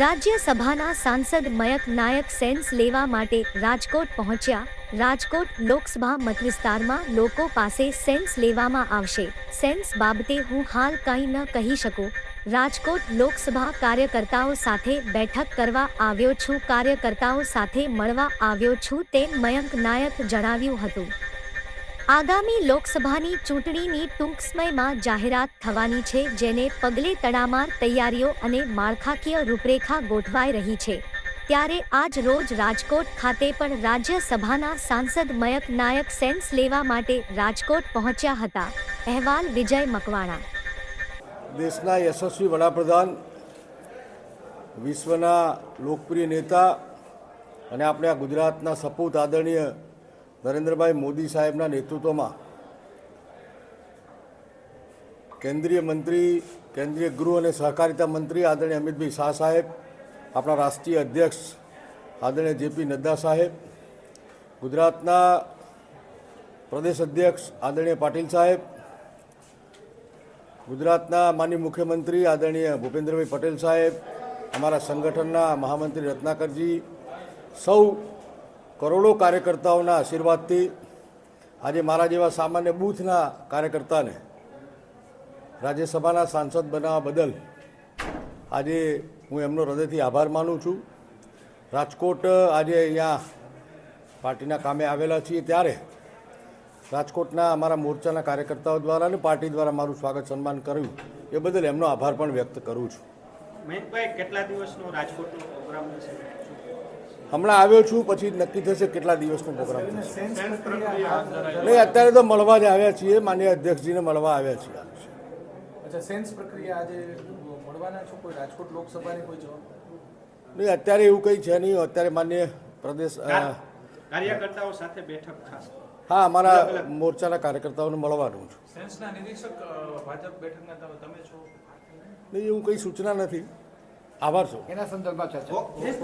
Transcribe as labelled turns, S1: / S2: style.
S1: રાજ્યસભાના સાંસદ મયક નાયક સેન્સ લેવા માટે રાજકોટ પહોંચ્યા. રાજકોટ લોકસભા મતવિસ્તારમાં લોકો પાસે સેન્સ લેવામાં આવશે. સેન્સ બાબતે હું હાલ કંઈ ન કહી શકું. રાજકોટ લોકસભા કાર્યકર્તાઓ સાથે બેઠક કરવા આવ્યો છું, કાર્યકર્તાઓ સાથે મળવા આવ્યો છું તેમ મયંક નાયક જણાવ્યું હતું. આગામી લોકસભાની ચૂંટણીની ટૂંક સમયમાં જાહેરાત થવાની છે, જેને પગલે તડામાર તૈયારીઓ અને માળખાકીય રૂપરેખા ગોઠવાઈ રહી છે. ત્યારે આજ રોજ રાજકોટ ખાતે પણ રાજ્યસભાના સાંસદ મયક નાયક સેન્સ લેવા માટે રાજકોટ પહોંચ્યા હતા. અહેવાલ વિજય મકવાણા.
S2: દેશના યશસ્વી વડાપ્રધાન, વિશ્વના લોકપ્રિય નેતા અને આપણે આ ગુજરાતના સપૂત આદરણીય નરેન્દ્રભાઈ મોદી સાહેબના નેતૃત્વમાં કેન્દ્રીય મંત્રી, કેન્દ્રીય ગૃહ અને સહકારિતા મંત્રી આદરણીય અમિતભાઈ શાહ સાહેબ, આપણા રાષ્ટ્રીય અધ્યક્ષ આદરણીય જેપી નડ્ડા સાહેબ, ગુજરાતના પ્રદેશ અધ્યક્ષ આદરણીય પાટીલ સાહેબ, ગુજરાતના માનનીય મુખ્યમંત્રી આદરણીય ભૂપેન્દ્રભાઈ પટેલ સાહેબ, અમારા સંગઠનના મહામંત્રી રત્નાકરજી, સૌ કરોડો કાર્યકર્તાઓના આશીર્વાદથી આજે મારા જેવા સામાન્ય બૂથના કાર્યકર્તાને રાજ્યસભાના સાંસદ બનાવવા બદલ આજે હું એમનો હૃદયથી આભાર માનું છું. રાજકોટ આજે અહીંયા પાર્ટીના કામે આવેલા છીએ ત્યારે રાજકોટના અમારા મોરચાના કાર્યકર્તાઓ દ્વારા અને પાર્ટી દ્વારા મારું સ્વાગત સન્માન કર્યું. એ બદલ એમનો આભાર પણ વ્યક્ત કરું છું.
S3: મહેકભાઈ કેટલા દિવસનો રાજકોટનો પ્રોગ્રામ છે?
S2: હમણાં આવ્યો છું પછી નક્કી થશે કેટલા દિવસનો પ્રોગ્રામ થશે.
S3: સેન્સ પ્રક્રિયા
S2: નહીં અત્યારે તો મળવા જ આવ્યા છીએ માન્ય અધ્યક્ષજીને મળવા આવ્યા છીએ.
S4: સેન્સ પ્રક્રિયા આજે મળવાના છો? કોઈ રાજકોટ લોકસભાની કોઈ જવાબ?
S2: નહીં અત્યારે એવું કંઈ છે નહીં. અત્યારે માન્ય પ્રદેશ
S3: કાર્યકર્તાઓ સાથે બેઠક ખાસ.
S2: હા અમારા મોરચાના કાર્યકર્તાઓને મળવાનું છું.
S4: સેન્સના નિરીક્ષક અ, ભાજપ બેઠકના તમે તમે છો?
S2: નહીં એવું કંઈ સૂચના નથી. આભાર છો.
S5: એના સંદર્ભમાં ચર્ચા.